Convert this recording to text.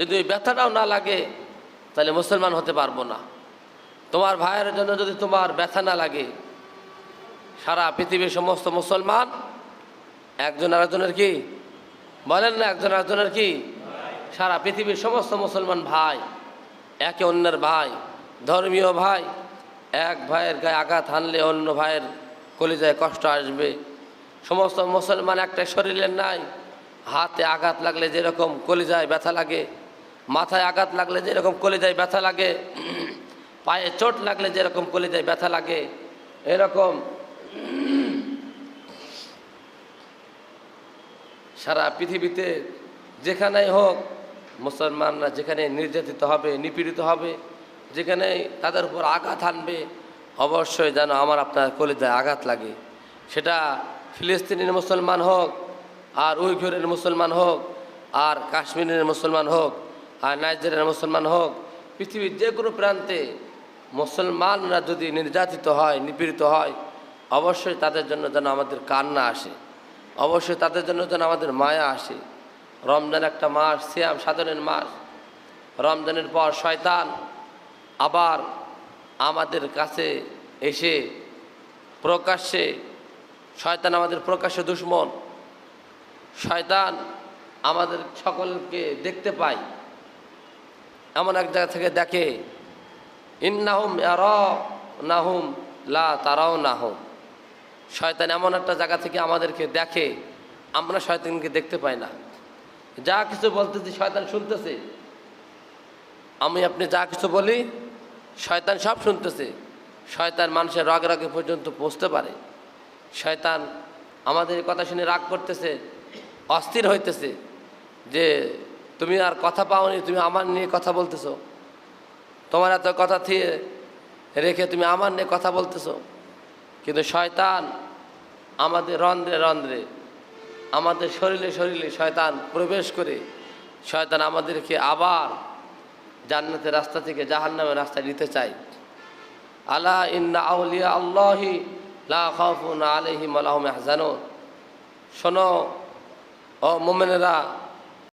যদি ওই ব্যথাটাও না লাগে, তাহলে মুসলমান হতে পারব না। তোমার ভাইয়ের জন্য যদি তোমার ব্যথা না লাগে, সারা পৃথিবীর সমস্ত মুসলমান একজন আরেকজনের কি? বলেন না একজন আরেকজনের কি? সারা পৃথিবীর সমস্ত মুসলমান ভাই, একে অন্যের ভাই, ধর্মীয় ভাই, এক ভাইয়ের গায়ে আঘাত হানলে অন্য ভাইয়ের কলিজায় কষ্ট আসবে। সমস্ত মুসলমান একটা শরীরের নাই, হাতে আঘাত লাগলে যেরকম কলিজায় ব্যথা লাগে মাথায় আঘাত লাগলে যেরকম কলিজায় ব্যথা লাগে, পায়ে চোট লাগলে যেরকম কলিজায় ব্যথা লাগে, এরকম সারা পৃথিবীতে যেখানেই হোক মুসলমানরা যেখানে নির্যাতিত হবে, নিপীড়িত হবে, যেখানে তাদের উপর আঘাত আনবে, অবশ্যই যেন আমার আপনার কলিজায় আঘাত লাগে। সেটা ফিলিস্তিনের মুসলমান হোক, আর উইঘুরের মুসলমান হোক, আর কাশ্মীরের মুসলমান হোক আর নাইজেরিয়ার মুসলমান হোক, পৃথিবীর যে কোনো প্রান্তে মুসলমানরা যদি নির্যাতিত হয়, নিপীড়িত হয়, অবশ্যই তাদের জন্য যেন আমাদের কান্না আসে। অবশ্যই তাদের জন্য যেন আমাদের মায়া আসে। রমজান একটা মাস, সিয়াম সাধনের মাস। রমজানের পর শয়তান আবার আমাদের কাছে এসে প্রকাশ্যে, শয়তান আমাদের প্রকাশ্যে দুশ্মন। শয়তান আমাদের সকলকে দেখতে পায়। এমন এক জায়গা থেকে দেখে, ইন্নাহুম এর নাহুম লা তারাও নাহুম শয়তান এমন একটা জায়গা থেকে আমাদেরকে দেখে, আমরা শয়তানকে দেখতে পাই না। যা কিছু বলতেছি শয়তান শুনতেছে। আমি আপনি যা কিছু বলি, শয়তান সব শুনতেছে। শয়তান মানুষের রাগ রাগে পর্যন্ত পৌঁছতে পারে। শয়তান আমাদের কথা শুনে রাগ করতেছে, অস্থির হইতেছে যে তুমি আর কথা পাওনি, তুমি আমার নিয়ে কথা বলতেছো। তোমার এত কথা থিয়ে রেখে তুমি আমার নিয়ে কথা বলতেছো। কিন্তু শয়তান আমাদের রন্ধ্রে রন্ধ্রে, আমাদের শরীরে শরীরে শয়তান প্রবেশ করে, শয়তান আমাদেরকে আবার জান্নাতের রাস্তা থেকে জাহান্নামের রাস্তায় নিতে চায়। আলা ইন্না আউলিয়া আল্লাহি লা খাউফুন আলাইহিম ওয়া লাহুম শোনো, ও মোমেনেরা